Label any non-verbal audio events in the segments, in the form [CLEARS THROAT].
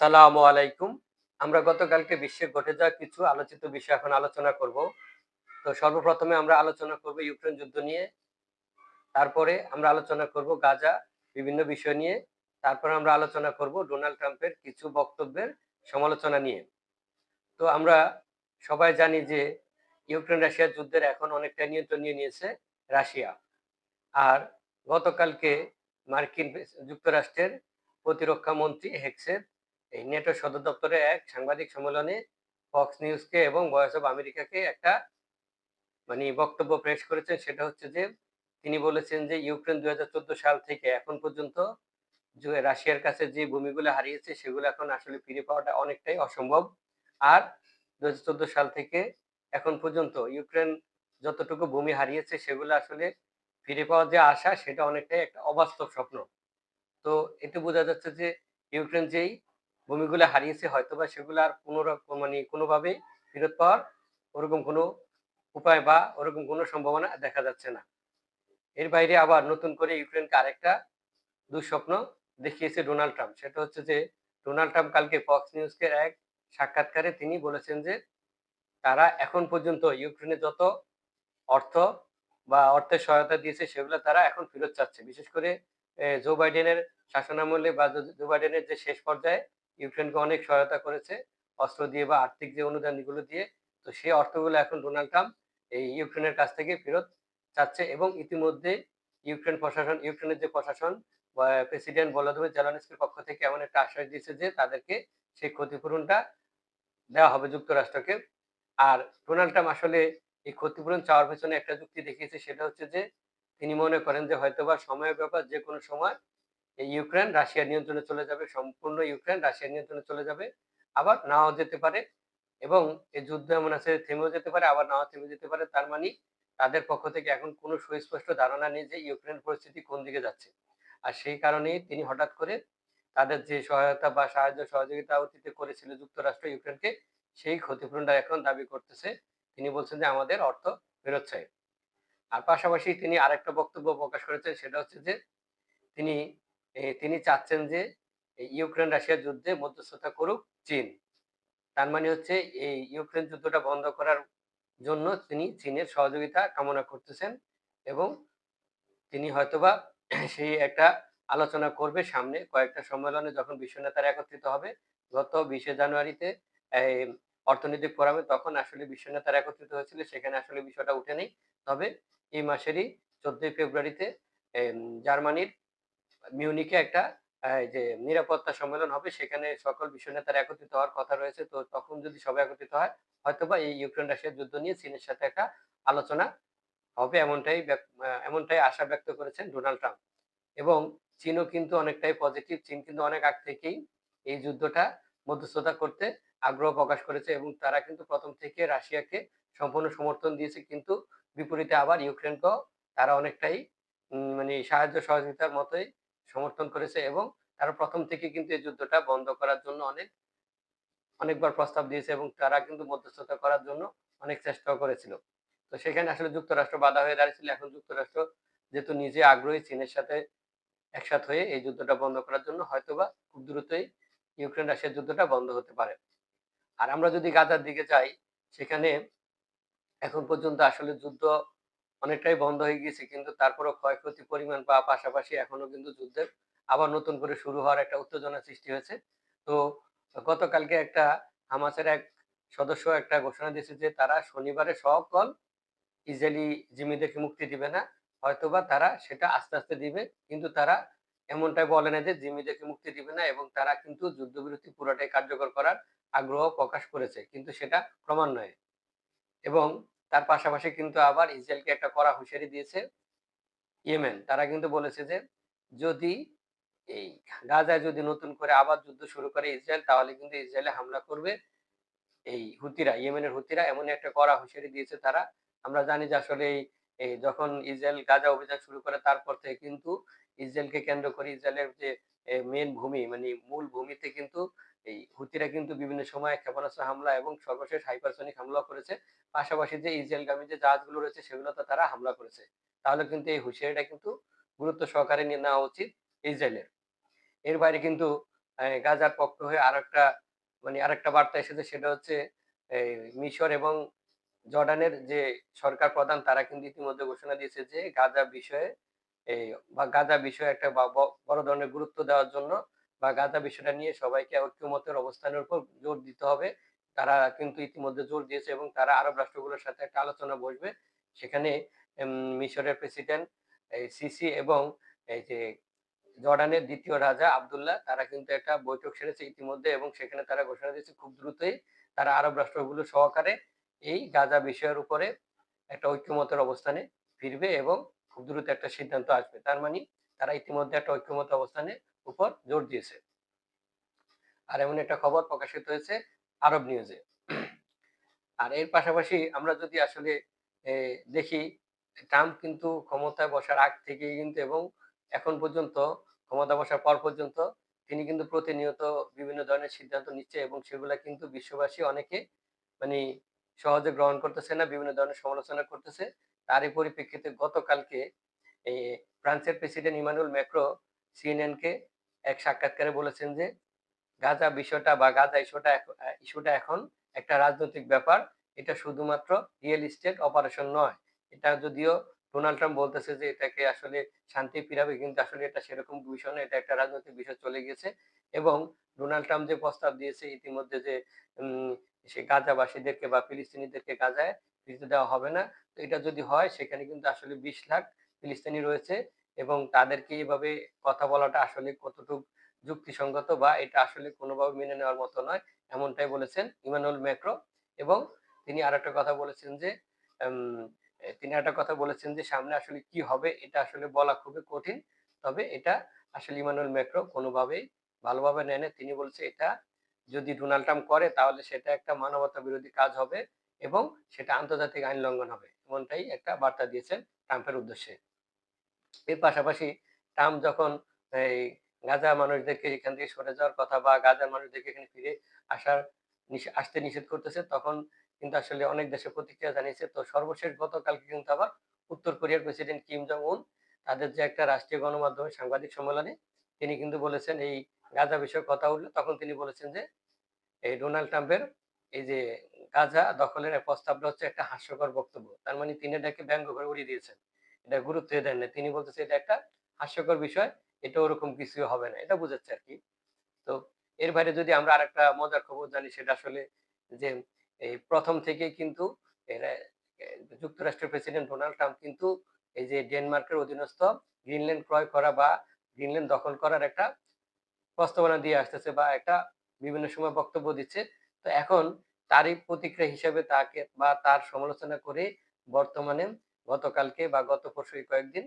আসসালামু আলাইকুম। আমরা গতকালকে বিশ্বে ঘটে যাওয়া কিছু আলোচিত বিষয় এখন আলোচনা করব। তো সর্বপ্রথমে আমরা আলোচনা করব ইউক্রেন যুদ্ধ নিয়ে। তারপরে আমরা আলোচনা করব গাজা, বিভিন্ন বিষয় নিয়ে। তারপরে আমরা আলোচনা করব ডোনাল্ড ট্রাম্পের কিছু বক্তব্যের সমালোচনা নিয়ে। তো আমরা সবাই জানি যে ইউক্রেন রাশিয়া যুদ্ধের এখন অনেকটা নিয়ন্ত্রণ নিয়ে নিয়েছে রাশিয়া। আর গতকালকে মার্কিন যুক্তরাষ্ট্রের প্রতিরক্ষা মন্ত্রী হেক্সের এই নেটো সদর দপ্তরে এক সাংবাদিক সম্মেলনে ফক্স নিউজকে এবং ভয়েস অফ আমেরিকাকে একটা মানে বক্তব্য পেশ করেছেন। সেটা হচ্ছে যে, তিনি বলেছেন যে, ইউক্রেন দুই হাজার চোদ্দ সাল থেকে এখন পর্যন্ত রাশিয়ার কাছে যে ভূমিগুলো হারিয়েছে, সেগুলো এখন আসলে ফিরে পাওয়াটা অনেকটাই অসম্ভব। আর দু হাজার চোদ্দ সাল থেকে এখন পর্যন্ত ইউক্রেন যতটুকু ভূমি হারিয়েছে, সেগুলো আসলে ফিরে পাওয়ার যে আশা, সেটা অনেকটাই একটা অবাস্তব স্বপ্ন। তো এতে বোঝা যাচ্ছে যে, ইউক্রেন যেই ভূমিগুলো হারিয়েছে হয়তো বা সেগুলো আর কোনো মানে কোনোভাবেই ফেরত পাওয়ার ওরকম কোনো উপায় বা ওরকম কোনো সম্ভাবনা দেখা যাচ্ছে না। এর বাইরে আবার নতুন করে ইউক্রেনকে আরেকটা দুঃস্বপ্ন দেখিয়েছে ডোনাল্ড ট্রাম্প। সেটা হচ্ছে যে, ডোনাল্ড ট্রাম্প কালকে ফক্স নিউজকে এক সাক্ষাৎকারে তিনি বলেছেন যে, তারা এখন পর্যন্ত ইউক্রেনে যত অর্থ বা অর্থের সহায়তা দিয়েছে সেগুলো তারা এখন ফেরত চাচ্ছে। বিশেষ করে জো বাইডেনের শাসনামলে বা জো বাইডেনের যে শেষ পর্যায়ে ইউক্রেনকে অনেক সহায়তা করেছে, অস্ত্র দিয়ে বা আর্থিক যে অনুদানগুলো দিয়ে। তো সেই অর্থগুলো এখন ডোনাল্ড ট্রাম্প এই ইউক্রেনের কাছ থেকে ফেরত চাচ্ছে এবং ইতিমধ্যে ইউক্রেন প্রশাসন, ইউক্রেনের যে প্রশাসন প্রেসিডেন্ট ভলোদিমির জেলানস্কির পক্ষ থেকে এমন একটা আশ্বাস দিয়েছে যে তাদেরকে সেই ক্ষতিপূরণটা দেওয়া হবে যুক্তরাষ্ট্রকে। আর ডোনাল্ড ট্রাম্প আসলে এই ক্ষতিপূরণ চাওয়ার পেছনে একটা যুক্তি দেখিয়েছে, সেটা হচ্ছে যে তিনি মনে করেন যে হয়তোবা সময়ের ব্যাপার যে কোনো সময় ইউক্রেন রাশিয়ার নিয়ন্ত্রণে চলে যাবে, সম্পূর্ণ ইউক্রেন রাশিয়ার নিয়ন্ত্রণে চলে যাবে, আবার নাও যেতে পারে এবং এই যুদ্ধ এমন আছে থেমেও যেতে পারে, আবার নাও থেমে যেতে পারে, তার মানে তাদের পক্ষ থেকে এখন কোনো সুস্পষ্ট ধারণা নেই যে ইউক্রেন পরিস্থিতি কোন দিকে যাচ্ছে। আর সেই কারণেই তিনি হঠাৎ করে তাদের যে সহায়তা বা সাহায্য, সহযোগিতা অতীতে করেছিল যুক্তরাষ্ট্র ইউক্রেনকে, সেই ক্ষতিপূরণটা এখন দাবি করতেছে। তিনি বলছেন যে আমাদের অর্থ চাই। আর পাশাপাশি তিনি আরেকটা বক্তব্য প্রকাশ করেছেন, সেটা হচ্ছে যে তিনি তিনি চাচ্ছেন যে ইউক্রেন রাশিয়ার যুদ্ধে মধ্যস্থতা করুক চীন। তার মানে হচ্ছে, এই ইউক্রেন যুদ্ধটা বন্ধ করার জন্য তিনি চীনের সহযোগিতা কামনা করতেছেন এবং তিনি হয়তোবা [CLEARS THROAT] সেই একটা আলোচনা করবে সামনে কয়েকটা সম্মেলনে যখন বিশ্ব নেতারা একত্রিত হবে, গত বিশে জানুয়ারিতে অর্থনৈতিক ফোরামে তখন আসলে বিশ্ব নেতারা একত্রিত হয়েছিল, সেখানে আসলে বিষয়টা উঠে নেই। তবে এই মাসেরই চোদ্দই ফেব্রুয়ারিতে জার্মানির মিউনিকে একটা যে নিরাপত্তা সম্মেলন হবে, সেখানে সকল বিশ্ব নেতারা একত্রিত হওয়ার কথা রয়েছে। তো তখন যদি সবাই একত্রিত হয়, হয়তোবা এই ইউক্রেন রাশিয়ার যুদ্ধ নিয়ে চীনের সাথে একটা আলোচনা হবে এমনটাই এমনটাই আশা ব্যক্ত করেছেন ডোনাল্ড ট্রাম্প। এবং চীনও কিন্তু অনেকটাই পজিটিভ চীন কিন্তু অনেক আগ থেকেই এই যুদ্ধটা মধ্যস্থতা করতে আগ্রহ প্রকাশ করেছে এবং তারা কিন্তু প্রথম থেকে রাশিয়াকে সম্পূর্ণ সমর্থন দিয়েছে, কিন্তু বিপরীতে আবার ইউক্রেনকেও তারা অনেকটাই মানে সাহায্য সহযোগিতার মতোই সমর্থন করেছে এবং তারা প্রথম থেকে কিন্তু এই যুদ্ধটা বন্ধ করার জন্য অনেক, অনেকবার প্রস্তাব দিয়েছে এবং তারা কিন্তু মধ্যস্থতা করার জন্য অনেক চেষ্টাও করেছিল। তো সেখানে আসলে যুক্তরাষ্ট্র বাধা হয়ে দাঁড়িয়েছিল। এখন যুক্তরাষ্ট্র যেহেতু নিজে আগ্রহী চীনের সাথে একসাথ হয়ে এই যুদ্ধটা বন্ধ করার জন্য হয়তোবা খুব দ্রুতই ইউক্রেন রাশিয়ার যুদ্ধটা বন্ধ হতে পারে। আর আমরা যদি গাজার দিকে যাই, সেখানে এখন পর্যন্ত আসলে যুদ্ধ অনেকটাই বন্ধ হয়ে গিয়েছে, কিন্তু তারপরও ক্ষয়ক্ষতি পরিমাণ বা পাশাপাশি এখনও কিন্তু যুদ্ধের আবার নতুন করে শুরু হওয়ার একটা উত্তেজনা সৃষ্টি হয়েছে। তো গতকালকে একটা হামাসের এক সদস্য একটা ঘোষণা দিয়েছে যে তারা শনিবারে সকল ইসরায়েলি জিম্মিদেরকে মুক্তি দিবে না, হয়তোবা তারা সেটা আস্তে আস্তে দিবে, কিন্তু তারা এমনটাই বলে না যে জিম্মিদেরকে মুক্তি দিবে না এবং তারা কিন্তু যুদ্ধবিরতি পুরোটাই কার্যকর করার আগ্রহ প্রকাশ করেছে, কিন্তু সেটা ক্রমান্বয়ে এবং তার পাশাপাশি কিন্তু আবার ইসরায়েলকে একটা কড়া হুঁশিয়ারি দিয়েছে ইয়েমেন। তারা কিন্তু বলেছে যে, যদি এই গাজায় যদি নতুন করে আবার যুদ্ধ শুরু করে ইসরায়েল, তাহলে কিন্তু ইসরায়েলে হামলা করবে এই হুতিরা, ইয়েমেনের হুতিরা। এমন একটা কড়া হুঁশিয়ারি দিয়েছে তারা। আমরা জানি যে আসলে এই যখন ইসরায়েল গাজা অভিযান শুরু করে, তারপর থেকে কিন্তু ইসরায়েলকে কেন্দ্র করে ইসরায়েলের যে মেন ভূমি মানে মূল ভূমিতে কিন্তু এই হুতিরা কিন্তু বিভিন্ন সময় ক্ষেপণাস্ত্র হামলা এবং সর্বশেষ হাইপারসনিক হামলা করেছে। পাশাপাশি যে ইসরায়েলগামী যে জাহাজগুলো রয়েছে সেগুলোতে তারা হামলা করেছে। তাহলে কিন্তু এই হুঁশিয়ারিটা কিন্তু গুরুত্ব সহকারে নিয়ে নেওয়া উচিত ইসরায়েলের। এর বাইরে কিন্তু গাজার পক্ষ হয়ে আরেকটা মানে আরেকটা বার্তা এসেছে, সেটা হচ্ছে মিশর এবং জর্ডানের যে সরকার প্রধান, তারা কিন্তু ইতিমধ্যে ঘোষণা দিয়েছে যে গাজা বিষয়ে বা গাজা বিষয়ে একটা বড় ধরনের গুরুত্ব দেওয়ার জন্য বা গাজা বিষয়টা নিয়ে সবাইকে ঐক্যমতের অবস্থানের উপর জোর দিতে হবে। তারা কিন্তু ইতিমধ্যে জোর দিয়েছে এবং তারা আরব রাষ্ট্রগুলোর সাথে একটা আলোচনা বসবে। সেখানে মিশরের প্রেসিডেন্ট সিসি এবং এই যে জর্ডানের দ্বিতীয় রাজা আবদুল্লাহ, তারা কিন্তু একটা বৈঠক সেরেছে ইতিমধ্যে এবং সেখানে তারা ঘোষণা দিয়েছে খুব দ্রুতই তারা আরব রাষ্ট্রগুলো সহকারে এই গাজা বিষয়ের উপরে একটা ঐক্যমতের অবস্থানে ফিরবে এবং খুব দ্রুত একটা সিদ্ধান্ত আসবে। তার মানে তারা ইতিমধ্যে একটা ঐক্যমত অবস্থানের উপর জোর দিয়েছে। আর এমন একটা খবর প্রকাশিত হয়েছে আরব নিউজে আর এর পাশাপাশি আমরা যদি আসলে দেখি, ট্রাম্প কিন্তু ক্ষমতায় বসার আগ থেকেই কিন্তু এবং এখন পর্যন্ত ক্ষমতা বসার পর পর্যন্ত তিনি কিন্তু প্রতিনিয়ত বিভিন্ন ধরনের সিদ্ধান্ত নিচ্ছে এবং সেগুলা কিন্তু বিশ্ববাসী অনেকে মানে সহজে গ্রহণ করতেছে না, বিভিন্ন ধরনের সমালোচনা করতেছে। তারই পরিপ্রেক্ষিতে গতকালকে ফ্রান্সের প্রেসিডেন্ট ইমানুয়েল ম্যাক্রো সিএনএন কে এক সাক্ষাৎকারে বলেছেন যে, গাজা বিষয়টা বা গাজা ইস্যুটা ইস্যুটা এখন একটা রাজনৈতিক ব্যাপার। এটা শুধুমাত্র রিয়েল এস্টেট অপারেশন নয়। এটা যদিও ডোনাল্ড ট্রাম্প বলতেছে যে, এটাকে আসলে শান্তি ফিরাবে, কিন্তু আসলে এটা সেরকম বিষয় না এটা একটা রাজনৈতিক বিষয় চলে গেছে এবং ডোনাল্ড ট্রাম্প যে প্রস্তাব দিয়েছে, ইতিমধ্যে যে সে গাজাবাসীদেরকে বা ফিলিস্তিনিদেরকে গাজায় ফিরতে দেওয়া হবে না, তো এটা যদি হয়, সেখানে কিন্তু আসলে বিশ লাখ ফিলিস্তিনি রয়েছে। এবং তাদেরকে এভাবে কথা বলাটা আসলে কতটুকু যুক্তিসঙ্গত বা এটা আসলে কোনোভাবে মেনে নেওয়ার মতো নয়, এমনটাই বলেছেন ইমানুয়েল ম্যাক্রো এবং তিনি আর একটা কথা বলেছেন যে তিনি একটা কথা বলেছেন যে, সামনে আসলে কি হবে এটা আসলে বলা খুবই কঠিন। তবে এটা আসলে ইমানুয়েল ম্যাক্রো কোনোভাবেই ভালোভাবে নেয় না তিনি বলছে এটা যদি ডোনাল্ড ট্রাম্প করে তাহলে সেটা একটা মানবতা বিরোধী কাজ হবে এবং সেটা আন্তর্জাতিক আইন লঙ্ঘন হবে, এমনটাই একটা বার্তা দিয়েছেন ট্রাম্পের উদ্দেশ্যে। এর পাশাপাশি ট্রাম্প যখন এই গাজা মানুষদেরকে এখান থেকে সরে যাওয়ার কথা বা গাজার মানুষদেরকে এখানে ফিরে আসার আসতে নিষেধ করতেছে, তখন কিন্তু আসলে অনেক দেশে প্রতিক্রিয়া জানিয়েছে। তো সর্বশেষ গতকালকে কিন্তু আবার উত্তর কোরিয়ার প্রেসিডেন্ট কিম জং উন তাদের যে একটা রাষ্ট্রীয় গণমাধ্যমে সাংবাদিক সম্মেলনে তিনি কিন্তু বলেছেন, এই গাজা বিষয়ে কথা উঠলে, তখন তিনি বলেছেন যে, এই ডোনাল্ড ট্রাম্পের এই যে গাজা দখলের প্রস্তাবটা হচ্ছে একটা হাস্যকর বক্তব্য। তার মানে তিনি এটাকে ব্যঙ্গ করে উড়িয়ে দিয়েছেন। এটা গুরুত্ব দেন না। তিনি বলতেছে, এটা একটা হাস্যকর বিষয়, এটা ওরকম কিছু হবে না। এটা বুঝাচ্ছে আর কি তো এর বাইরে যদি আমরা আরেকটা মজার খবর জানি, সেটা আসলে যে এই প্রথম থেকেই কিন্তু যুক্তরাষ্ট্রের প্রেসিডেন্ট ডোনাল্ড ট্রাম্প কিন্তু এই যে ডেনমার্কের অধীনস্থ গ্রিনল্যান্ড ক্রয় করা বা গ্রিনল্যান্ড দখল করার একটা প্রস্তাবনা দিয়ে আসতেছে বা একটা বিভিন্ন সময় বক্তব্য দিচ্ছে। তো এখন তারই প্রতিক্রিয়া হিসেবে তাকে বা তার সমালোচনা করে বর্তমানে গতকালকে বা গত পরশু কয়েকদিন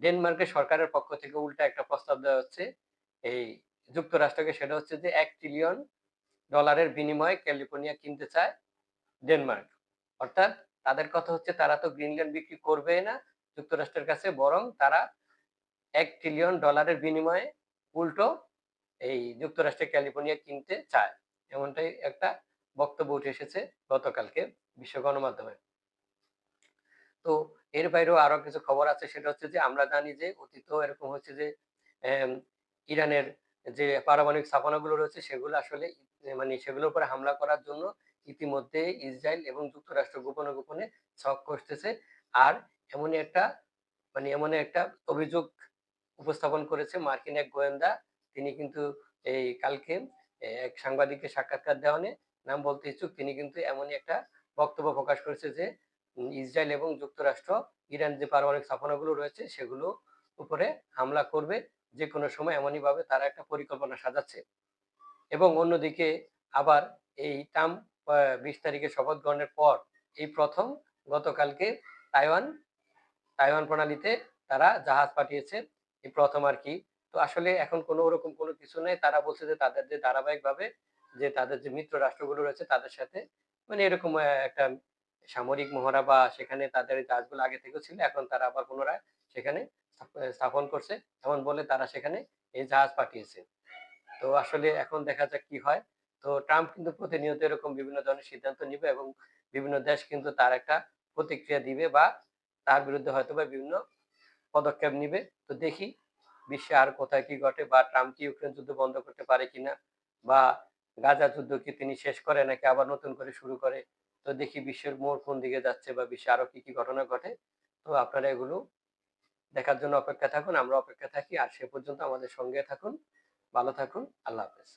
ডেনমার্কের সরকারের পক্ষ থেকে উল্টা একটা প্রস্তাব দেওয়া হচ্ছে। এই যুক্তরাষ্ট্রকে, সেটা হচ্ছে যে এক ট্রিলিয়ন ডলারের বিনিময়ে ক্যালিফোর্নিয়া কিনতে চায় ডেনমার্ক। অর্থাৎ তাদের কথা হচ্ছে, তারা তো গ্রিনল্যান্ড বিক্রি করবে না যুক্তরাষ্ট্রের কাছে, বরং তারা এক ট্রিলিয়ন ডলারের বিনিময়ে উল্টো এই যুক্তরাষ্ট্রের ক্যালিফোর্নিয়া কিনতে চায়। এমনটাই একটা বক্তব্য উঠে এসেছে গতকালকে বিশ্ব গণমাধ্যমে। তো এর বাইরেও আরও কিছু খবর আছে, সেটা হচ্ছে যে আমরা জানি যে অতীতেও এরকম হচ্ছে যে ইরানের যে পারমাণবিক স্থাপনাগুলো রয়েছে, সেগুলো আসলে মানে সেগুলোর উপরে হামলা করার জন্য ইতিমধ্যে ইসরায়েল এবং যুক্তরাষ্ট্র গোপনে গোপনে ছক করতেছে। আর এমনই একটা মানে এমন একটা অভিযোগ উপস্থাপন করেছে মার্কিন এক গোয়েন্দা। তিনি কিন্তু এই কালকে এক সাংবাদিককে সাক্ষাৎকার দেওয়া নিয়ে নাম বলতে ইচ্ছুক, তিনি কিন্তু এমনই একটা বক্তব্য প্রকাশ করেছে যে ইসরায়েল এবং যুক্তরাষ্ট্র, ইরান যে পারমাণবিক স্থাপনাগুলো রয়েছে, সেগুলো উপরে হামলা করবে। যে কোনো সময় এমনই ভাবে তারা একটা পরিকল্পনা সাজাচ্ছে। এবং অন্যদিকে আবার এই ট্রাম্প বিশ তারিখে শপথ গ্রহণের পর এই প্রথম গতকালকে তাইওয়ান তাইওয়ান প্রণালীতে তারা জাহাজ পাঠিয়েছে। এই প্রথম আর কি। তো আসলে এখন কোনো ওরকম কোনো কিছু নেই। তারা বলছে যে তাদের যে ধারাবাহিকভাবে যে তাদের যে মিত্র রাষ্ট্রগুলো রয়েছে, তাদের সাথে মানে এরকম একটা সামরিক মহড়া বা সেখানে তাদের জাহাজগুলো আগে থেকেও ছিল, এখন তারা আবার পুনরায় সেখানে স্থাপন করছে। এমন বলে তারা সেখানে এই জাহাজ পাঠিয়েছে। তো আসলে এখন দেখা যাক কি হয়। তো ট্রাম্প কিন্তু প্রতিনিয়ত এরকম বিভিন্ন ধরনের সিদ্ধান্ত নিবে এবং বিভিন্ন দেশ কিন্তু তার একটা প্রতিক্রিয়া দিবে বা তার বিরুদ্ধে হয়তো বা বিভিন্ন পদক্ষেপ নিবে। তো দেখি বিশ্বে আর কোথায় কি ঘটে বা ট্রাম্প কি ইউক্রেন যুদ্ধ বন্ধ করতে পারে কিনা বা গাজা যুদ্ধ কি তিনি শেষ করে নাকি আবার নতুন করে শুরু করে? তো দেখি বিশ্বের মোড় কোন দিকে যাচ্ছে বা বিশ্বে আরও কি কি ঘটনা ঘটে। তো আপনারা এগুলো দেখার জন্য অপেক্ষা থাকুন, আমরা অপেক্ষা থাকি। আর সে পর্যন্ত আমাদের সঙ্গে থাকুন, ভালো থাকুন, আল্লাহ হাফেজ।